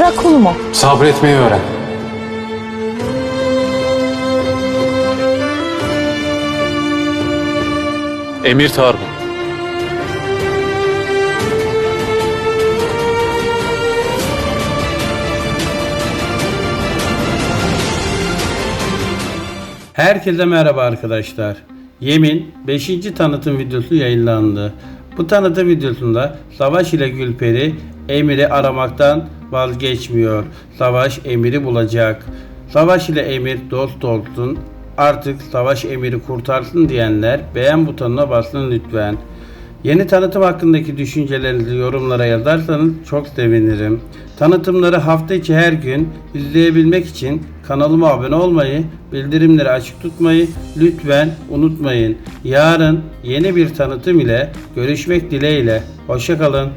Tanrı'ya kul mu? Sabretmeyi öğren. Emir Tarhun. Herkese merhaba arkadaşlar. Yemin 5. tanıtım videosu yayınlandı. Bu tanıtım videosunda Savaş ile Gülperi Emir'i aramaktan vazgeçmiyor. Savaş Emir'i bulacak. Savaş ile Emir dost olsun. Artık Savaş Emir'i kurtarsın diyenler beğen butonuna basın lütfen. Yeni tanıtım hakkındaki düşüncelerinizi yorumlara yazarsanız çok sevinirim. Tanıtımları hafta içi her gün izleyebilmek için kanalıma abone olmayı, bildirimleri açık tutmayı lütfen unutmayın. Yarın yeni bir tanıtım ile görüşmek dileğiyle. Hoşçakalın.